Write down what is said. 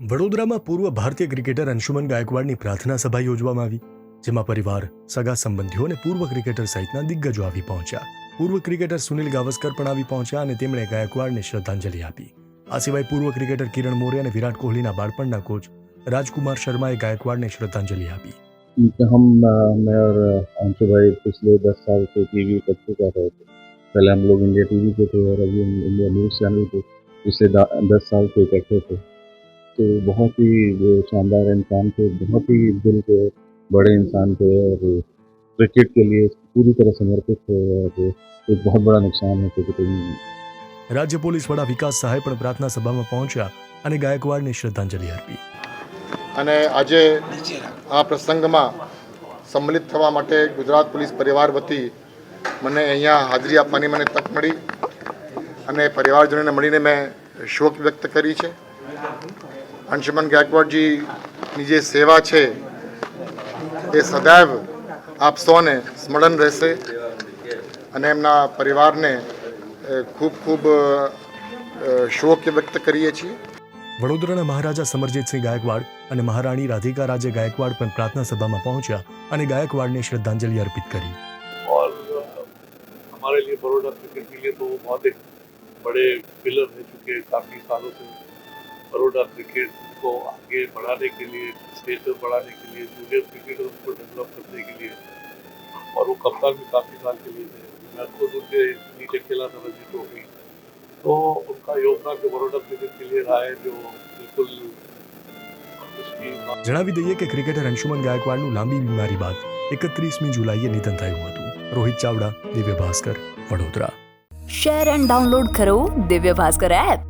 વડોદરામાં પૂર્વ ભારતીય ક્રિકેટર અંશુમન ગાયકવાડની પ્રાર્થના સભા યોજવામાં આવી જેમાં પરિવાર સગા સંબંધીઓ અને પૂર્વ ક્રિકેટર સહિતના દિગ્ગજો આવી પહોંચ્યા પૂર્વ ક્રિકેટર સુનિલ ગાવસ્કર પણ આવી પહોંચ્યા અને તેમણે ગાયકવાડને શ્રદ્ધાંજલિ આપી આ સિવાય પૂર્વ ક્રિકેટર કિરણ મોરે અને વિરાટ કોહલીના બાળપણના કોચ રાજકુમાર શર્માએ ગાયકવાડને શ્રદ્ધાંજલિ આપી हम अ, मैं और अंशु भाई पिछले दस साल से टीवी इकट्ठे कर रहे थे पहले हम लोग इंडिया टीवी पे थे और अभी हम इंडिया न्यूज़ चैनल पे पिछले दा- दस साल से इकट्ठे थे तो बहुत ही वो शानदार इंसान थे बहुत ही दिल के बड़े इंसान थे और क्रिकेट के लिए पूरी तरह समर्पित थे और एक बहुत बड़ा नुकसान है क्रिकेटिंग में રાજ્ય પોલીસ વડા વિકાસ સહાય પણ પ્રાર્થના સભામાં પહોંચ્યા અને ગાયકવાડને શ્રદ્ધાંજલિ આપી અને આજે આ પ્રસંગમાં સંમલિત થવા માટે ગુજરાત પોલીસ પરિવાર વતી મને અહીંયા હાજરી આપવાની મને તક મળી અને પરિવારજનોને મળીને મેં શોક વ્યક્ત કરી છે અંશુમન ગાયકવાડજીની જે સેવા છે એ સદૈવ આપ સૌને સ્મરણ રહેશે અને એમના પરિવારને અ, ખૂબ ખૂબ અ, અ, શોક વ્યક્ત કરીએ છીએ વડોદરાના મહારાજા સમરજીતસિંહ ગાયકવાડ અને મહારાણી રાધિકા રાજે ગાયકવાડ પણ પ્રાર્થના સભામાં પહોંચ્યા અને ગાયકવાડને શ્રદ્ધાંજલિ અર્પિત કરી और अ, हमारे लिए बड़ौदा क्रिकेट के लिए तो वो बहुत एक बड़े पिलर रह चुके हैं काफ़ी सालों से बड़ौदा क्रिकेट को आगे बढ़ाने के लिए स्टेज पर बढ़ाने के लिए जूनियर क्रिकेटर्स को डेवलप करने के लिए और वो कप्तान भी काफ़ी साल के लिए थे मैं खुद उनके नीचे खेला था रणजी ट्रॉफी तो उनका योगदान जो बड़ौदा क्रिकेट के लिए रहा है जो बिल्कुल उसकी જણાવી દઈએ કે ક્રિકેટર અંશુમન ગાયકવાડનું લાંબી બીમારી બાદ એકત્રીસમી જુલાઈએ નિધન થયું હતું Rohit Chavda Divya Bhaskar Vadodara share and download કરો દિવ્ય ભાસ્કર એપ